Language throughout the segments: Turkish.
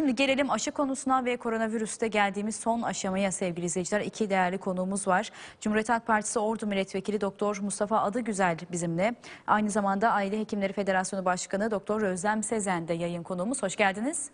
Şimdi gelelim aşı konusuna ve koronavirüste geldiğimiz son aşamaya sevgili izleyiciler. İki değerli konuğumuz var. Cumhuriyet Halk Partisi Ordu Milletvekili Doktor Mustafa Adıgüzel bizimle. Aynı zamanda Aile Hekimleri Federasyonu Başkanı Doktor Özlem Sezen de yayın konuğumuz. Hoş geldiniz.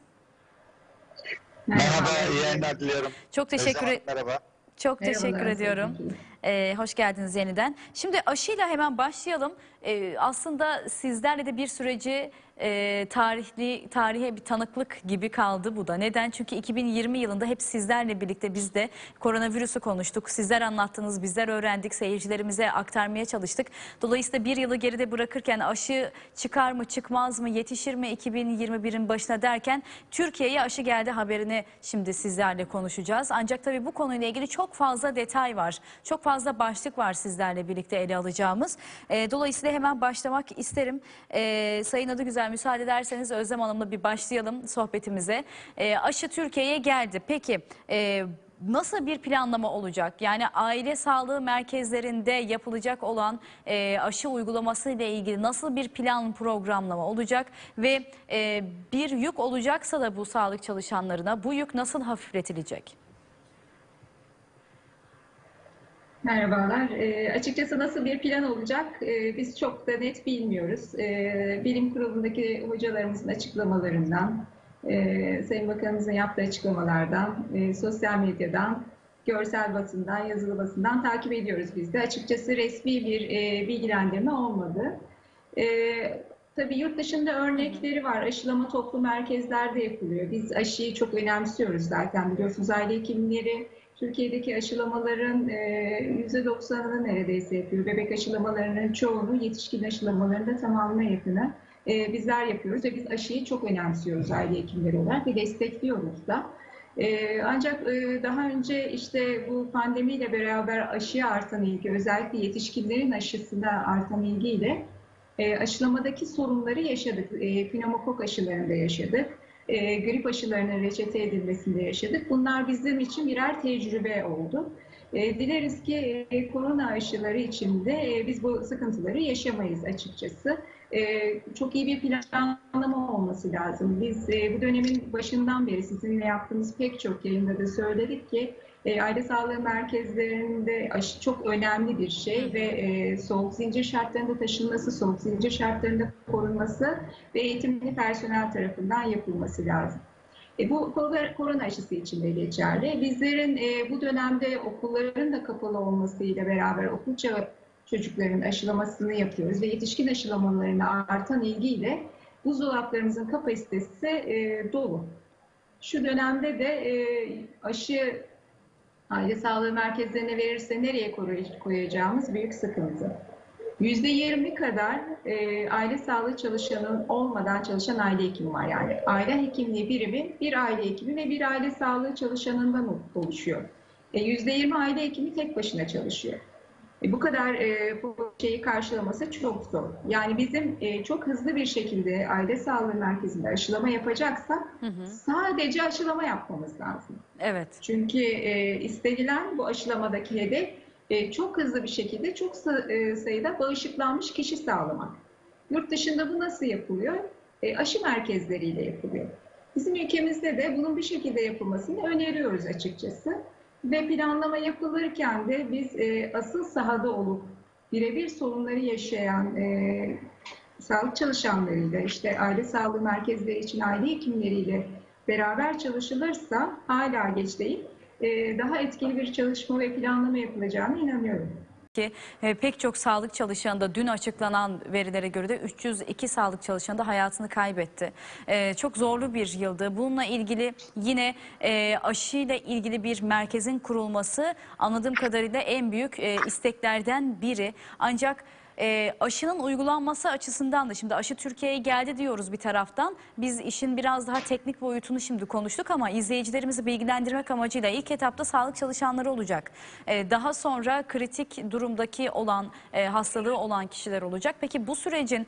Merhaba, iyi yayınlar diliyorum. Çok teşekkür Merhaba. Çok Merhabalar, teşekkür ediyorum. Ee, hoş geldiniz yeniden. Şimdi aşıyla hemen başlayalım. Ee, aslında sizlerle de bir süreci e, tarihli tarihe bir tanıklık gibi kaldı bu da. Neden? Çünkü 2020 yılında hep sizlerle birlikte biz de koronavirüsü konuştuk. Sizler anlattınız, bizler öğrendik, seyircilerimize aktarmaya çalıştık. Dolayısıyla bir yılı geride bırakırken aşı çıkar mı, çıkmaz mı, yetişir mi 2021'in başına derken Türkiye'ye aşı geldi haberini şimdi sizlerle konuşacağız. Ancak tabii bu konuyla ilgili çok fazla detay var. Çok fazla başlık var sizlerle birlikte ele alacağımız. Ee, dolayısıyla hemen başlamak isterim. Ee, Sayın Adı Güzel müsaade ederseniz Özlem Hanım'la bir başlayalım sohbetimize. Ee, aşı Türkiye'ye geldi. Peki e, nasıl bir planlama olacak? Yani aile sağlığı merkezlerinde yapılacak olan e, aşı uygulaması ile ilgili nasıl bir plan programlama olacak ve e, bir yük olacaksa da bu sağlık çalışanlarına bu yük nasıl hafifletilecek? Merhabalar. E, açıkçası nasıl bir plan olacak e, biz çok da net bilmiyoruz. E, bilim kurulundaki hocalarımızın açıklamalarından, e, Sayın Bakanımızın yaptığı açıklamalardan, e, sosyal medyadan, görsel basından, yazılı basından takip ediyoruz biz de. Açıkçası resmi bir e, bilgilendirme olmadı. E, tabii yurt dışında örnekleri var. Aşılama toplu merkezlerde yapılıyor. Biz aşıyı çok önemsiyoruz zaten biliyorsunuz aile hekimleri Türkiye'deki aşılamaların e, %90'ını neredeyse yapıyor. Bebek aşılamalarının çoğunu, yetişkin aşılamalarının da tamamına yakını e, bizler yapıyoruz ve biz aşıyı çok önemsiyoruz aile hekimleri olarak ve destekliyoruz da. E, ancak e, daha önce işte bu pandemiyle beraber aşıya artan ilgi, özellikle yetişkinlerin aşısına artan ilgiyle e, aşılamadaki sorunları yaşadık. E, pneumokok aşılarında yaşadık e, grip aşılarının reçete edilmesinde yaşadık. Bunlar bizim için birer tecrübe oldu. E, dileriz ki e, korona aşıları içinde e, biz bu sıkıntıları yaşamayız açıkçası. E, çok iyi bir planlama olması lazım. Biz e, bu dönemin başından beri sizinle yaptığımız pek çok yayında da söyledik ki e, aile sağlığı merkezlerinde aşı çok önemli bir şey ve e, soğuk zincir şartlarında taşınması, soğuk zincir şartlarında korunması ve eğitimli personel tarafından yapılması lazım. E, bu korona, aşısı için de geçerli. Bizlerin e, bu dönemde okulların da kapalı olmasıyla beraber okul çağı çocukların aşılamasını yapıyoruz ve yetişkin aşılamalarına artan ilgiyle buzdolaplarımızın kapasitesi e, dolu. Şu dönemde de e, aşı aile sağlığı merkezlerine verirse nereye koy- koyacağımız büyük sıkıntı. %20 kadar e, aile sağlığı çalışanın olmadan çalışan aile hekimi var. Yani aile hekimliği birimi bir aile hekimi ve bir aile sağlığı çalışanından oluşuyor. E, %20 aile hekimi tek başına çalışıyor. E, bu kadar e, bu şeyi karşılaması çok zor. Yani bizim e, çok hızlı bir şekilde aile sağlığı merkezinde aşılama yapacaksak sadece aşılama yapmamız lazım. Evet. Çünkü e, istenilen bu aşılamadaki hedef e, çok hızlı bir şekilde çok sa- sayıda bağışıklanmış kişi sağlamak. Yurt dışında bu nasıl yapılıyor? E, aşı merkezleriyle yapılıyor. Bizim ülkemizde de bunun bir şekilde yapılmasını öneriyoruz açıkçası. Ve planlama yapılırken de biz e, asıl sahada olup birebir sorunları yaşayan e, sağlık çalışanlarıyla, işte aile sağlığı merkezleri için aile hekimleriyle beraber çalışılırsa hala geç değil, e, daha etkili bir çalışma ve planlama yapılacağına inanıyorum. Ki e, pek çok sağlık çalışanı da dün açıklanan verilere göre de 302 sağlık çalışanı da hayatını kaybetti. E, çok zorlu bir yıldı. Bununla ilgili yine e, aşıyla ilgili bir merkezin kurulması anladığım kadarıyla en büyük e, isteklerden biri. Ancak e, aşının uygulanması açısından da şimdi aşı Türkiye'ye geldi diyoruz bir taraftan. Biz işin biraz daha teknik boyutunu şimdi konuştuk ama izleyicilerimizi bilgilendirmek amacıyla ilk etapta sağlık çalışanları olacak. E, daha sonra kritik durumdaki olan e, hastalığı olan kişiler olacak. Peki bu sürecin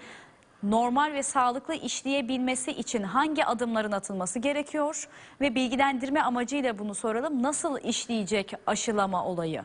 normal ve sağlıklı işleyebilmesi için hangi adımların atılması gerekiyor? Ve bilgilendirme amacıyla bunu soralım. Nasıl işleyecek aşılama olayı?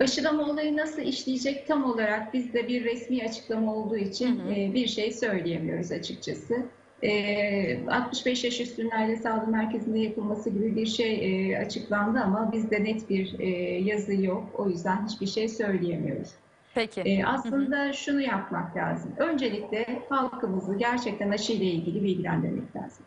Aşılama olayı nasıl işleyecek tam olarak bizde bir resmi açıklama olduğu için e, bir şey söyleyemiyoruz açıkçası. e, 65 yaş üstünün aile sağlığı merkezinde yapılması gibi bir şey e, açıklandı ama bizde net bir e, yazı yok. O yüzden hiçbir şey söyleyemiyoruz. Peki. E, aslında şunu yapmak lazım. Öncelikle halkımızı gerçekten aşı ile ilgili bilgilendirmek lazım.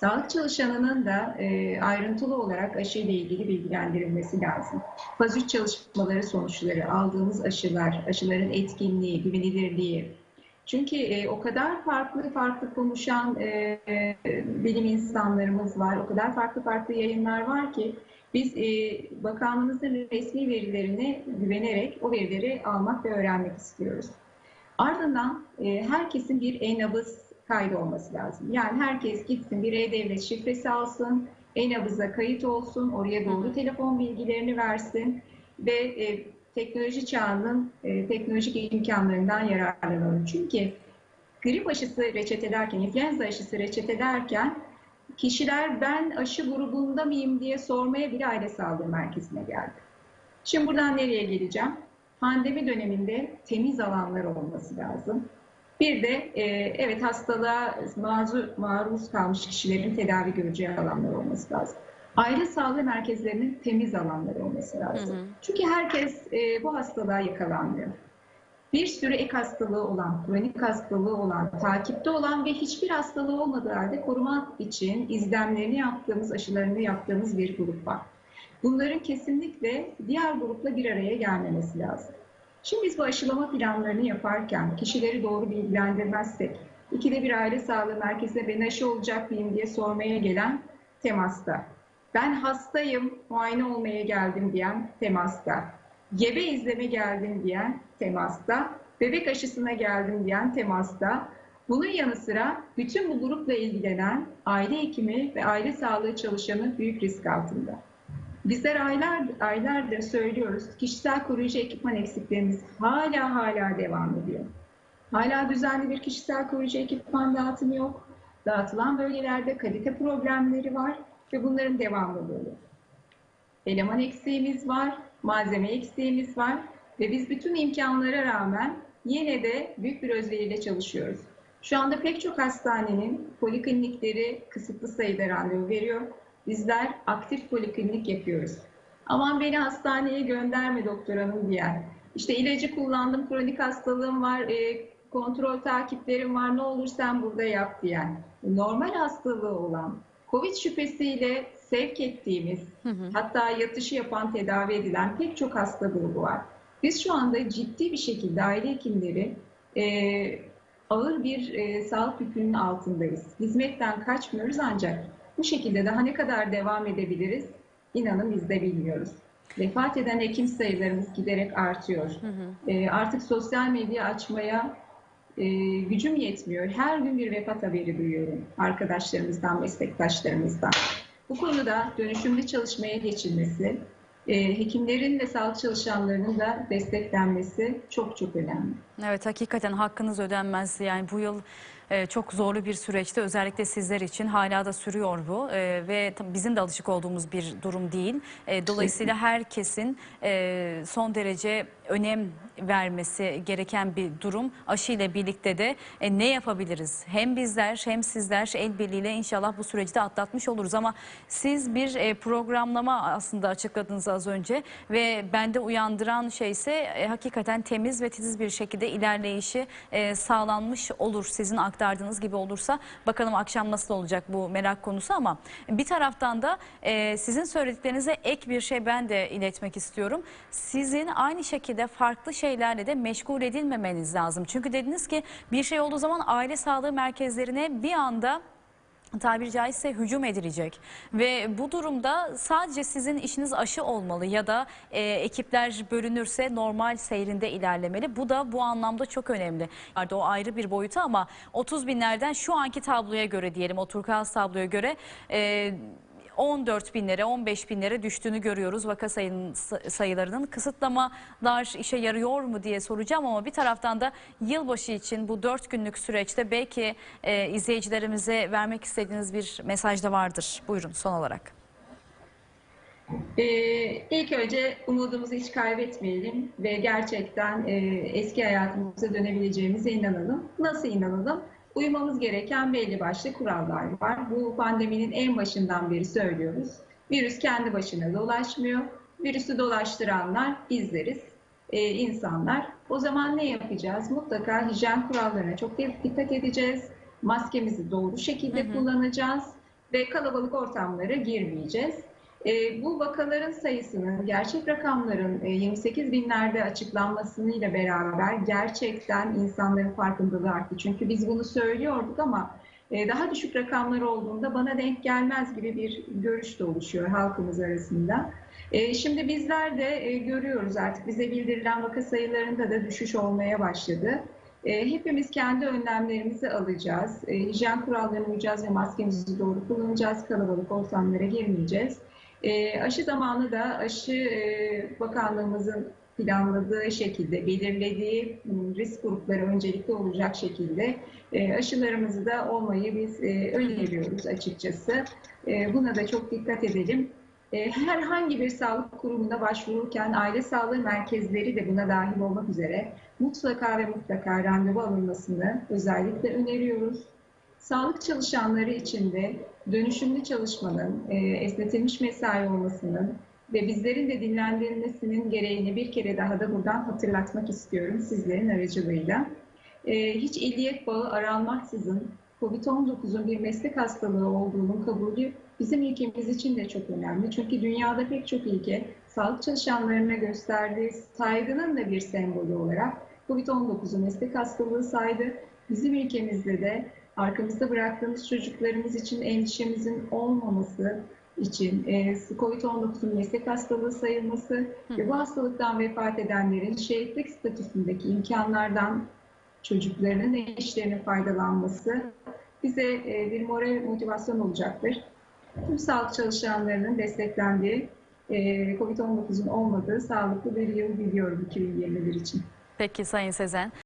Sağlık çalışanının da e, ayrıntılı olarak aşı ile ilgili bilgilendirilmesi lazım. Faz 3 çalışmaları sonuçları, aldığımız aşılar, aşıların etkinliği, güvenilirliği. Çünkü e, o kadar farklı farklı konuşan e, bilim insanlarımız var, o kadar farklı farklı yayınlar var ki biz e, bakanlığımızın resmi verilerine güvenerek o verileri almak ve öğrenmek istiyoruz. Ardından e, herkesin bir e-nabız kaydı olması lazım. Yani herkes gitsin bir e-devlet şifresi alsın, e-nabıza kayıt olsun, oraya doğru telefon bilgilerini versin ve e, teknoloji çağının e, teknolojik imkanlarından yararlanalım. Çünkü grip aşısı reçetelerken, influenza aşısı reçetelerken kişiler ben aşı grubunda mıyım diye sormaya bile aile sağlığı merkezine geldi. Şimdi buradan nereye geleceğim? Pandemi döneminde temiz alanlar olması lazım. Bir de e, evet hastalığa maruz, maruz kalmış kişilerin tedavi göreceği alanlar olması lazım. Aile sağlığı merkezlerinin temiz alanları olması lazım. Hı hı. Çünkü herkes e, bu hastalığa yakalanmıyor. Bir sürü ek hastalığı olan, kronik hastalığı olan, takipte olan ve hiçbir hastalığı olmadığı halde korumak için izlemlerini yaptığımız, aşılarını yaptığımız bir grup var. Bunların kesinlikle diğer grupla bir araya gelmemesi lazım. Şimdi biz bu aşılama planlarını yaparken kişileri doğru bilgilendirmezsek, ikide bir aile sağlığı merkezine ben aşı olacak mıyım diye sormaya gelen temasta, ben hastayım, muayene olmaya geldim diyen temasta, gebe izleme geldim diyen temasta, bebek aşısına geldim diyen temasta, bunun yanı sıra bütün bu grupla ilgilenen aile hekimi ve aile sağlığı çalışanı büyük risk altında. Bizler aylar, aylardır söylüyoruz, kişisel koruyucu ekipman eksiklerimiz hala hala devam ediyor. Hala düzenli bir kişisel koruyucu ekipman dağıtımı yok. Dağıtılan bölgelerde kalite problemleri var ve bunların devamlılığı. Eleman eksiğimiz var, malzeme eksiğimiz var ve biz bütün imkanlara rağmen yine de büyük bir özveriyle çalışıyoruz. Şu anda pek çok hastanenin poliklinikleri kısıtlı sayıda randevu veriyor. Bizler aktif poliklinik yapıyoruz. Aman beni hastaneye gönderme doktor hanım diyen. İşte ilacı kullandım, kronik hastalığım var, e, kontrol takiplerim var, ne olur sen burada yap diyen. Normal hastalığı olan, COVID şüphesiyle sevk ettiğimiz, hatta yatışı yapan, tedavi edilen pek çok hasta grubu var. Biz şu anda ciddi bir şekilde aile hekimleri e, ağır bir e, sağlık yükünün altındayız. Hizmetten kaçmıyoruz ancak bu şekilde daha ne kadar devam edebiliriz inanın biz de bilmiyoruz. Vefat eden hekim sayılarımız giderek artıyor. E, artık sosyal medya açmaya e, gücüm yetmiyor. Her gün bir vefat haberi duyuyorum arkadaşlarımızdan, meslektaşlarımızdan. Bu konuda dönüşümlü çalışmaya geçilmesi, e, hekimlerin ve sağlık çalışanlarının da desteklenmesi çok çok önemli. Evet hakikaten hakkınız ödenmez. Yani bu yıl e, çok zorlu bir süreçte özellikle sizler için hala da sürüyor bu E, ve bizim de alışık olduğumuz bir durum değil. E, dolayısıyla herkesin e, son derece önem vermesi gereken bir durum. Aşı ile birlikte de e, ne yapabiliriz? Hem bizler hem sizler el birliğiyle inşallah bu süreci de atlatmış oluruz ama siz bir e, programlama aslında açıkladınız az önce ve bende uyandıran şey ise e, hakikaten temiz ve titiz bir şekilde ilerleyişi e, sağlanmış olur. Sizin aktardığınız gibi olursa bakalım akşam nasıl olacak bu merak konusu ama bir taraftan da e, sizin söylediklerinize ek bir şey ben de iletmek istiyorum. Sizin aynı şekilde farklı şeylerle de meşgul edilmemeniz lazım. Çünkü dediniz ki bir şey olduğu zaman aile sağlığı merkezlerine bir anda tabiri caizse hücum edilecek ve bu durumda sadece sizin işiniz aşı olmalı ya da e, ekipler bölünürse normal seyrinde ilerlemeli. Bu da bu anlamda çok önemli. O ayrı bir boyutu ama 30 binlerden şu anki tabloya göre diyelim o turkuaz tabloya göre e, 14 binlere 15 binlere düştüğünü görüyoruz vaka sayının, sayılarının. Kısıtlamalar işe yarıyor mu diye soracağım ama bir taraftan da yılbaşı için bu 4 günlük süreçte belki e, izleyicilerimize vermek istediğiniz bir mesaj da vardır. Buyurun son olarak. Ee, ilk önce umudumuzu hiç kaybetmeyelim ve gerçekten e, eski hayatımıza dönebileceğimize inanalım. Nasıl inanalım? Uymamız gereken belli başlı kurallar var. Bu pandeminin en başından beri söylüyoruz. Virüs kendi başına dolaşmıyor. Virüsü dolaştıranlar bizleriz, e, insanlar. O zaman ne yapacağız? Mutlaka hijyen kurallarına çok dikkat edeceğiz. Maskemizi doğru şekilde Hı hı. kullanacağız ve kalabalık ortamlara girmeyeceğiz. E, bu vakaların sayısının, gerçek rakamların e, 28 binlerde açıklanmasıyla beraber gerçekten insanların farkındalığı arttı. Çünkü biz bunu söylüyorduk ama e, daha düşük rakamlar olduğunda bana denk gelmez gibi bir görüş de oluşuyor halkımız arasında. E, Şimdi bizler de e, görüyoruz artık bize bildirilen vaka sayılarında da düşüş olmaya başladı. E, Hepimiz kendi önlemlerimizi alacağız. E, Hijyen kurallarına uyacağız ve maskemizi doğru kullanacağız. Kalabalık ortamlara girmeyeceğiz. E, Aşı zamanı da aşı e, bakanlığımızın planladığı şekilde, belirlediği m, risk grupları öncelikli olacak şekilde e, aşılarımızı da olmayı biz e, öneriyoruz açıkçası. E, Buna da çok dikkat edelim. Herhangi bir sağlık kurumuna başvururken aile sağlığı merkezleri de buna dahil olmak üzere mutlaka ve mutlaka randevu alınmasını özellikle öneriyoruz. Sağlık çalışanları için de dönüşümlü çalışmanın, e, esnetilmiş mesai olmasının ve bizlerin de dinlendirilmesinin gereğini bir kere daha da buradan hatırlatmak istiyorum sizlerin aracılığıyla. E, hiç illiyet bağı aranmaksızın COVID-19'un bir meslek hastalığı olduğunun kabulü bizim ülkemiz için de çok önemli. Çünkü dünyada pek çok ülke sağlık çalışanlarına gösterdiği saygının da bir sembolü olarak COVID-19'u meslek hastalığı saydı. Bizim ülkemizde de arkamızda bıraktığımız çocuklarımız için endişemizin olmaması için e, COVID-19'un meslek hastalığı sayılması ve bu hastalıktan vefat edenlerin şehitlik statüsündeki imkanlardan çocuklarının ve eşlerinin faydalanması bize e, bir moral motivasyon olacaktır. Tüm sağlık çalışanlarının desteklendiği, e, COVID-19'un olmadığı sağlıklı bir yıl diliyorum 2021 için. Peki Sayın Sezen.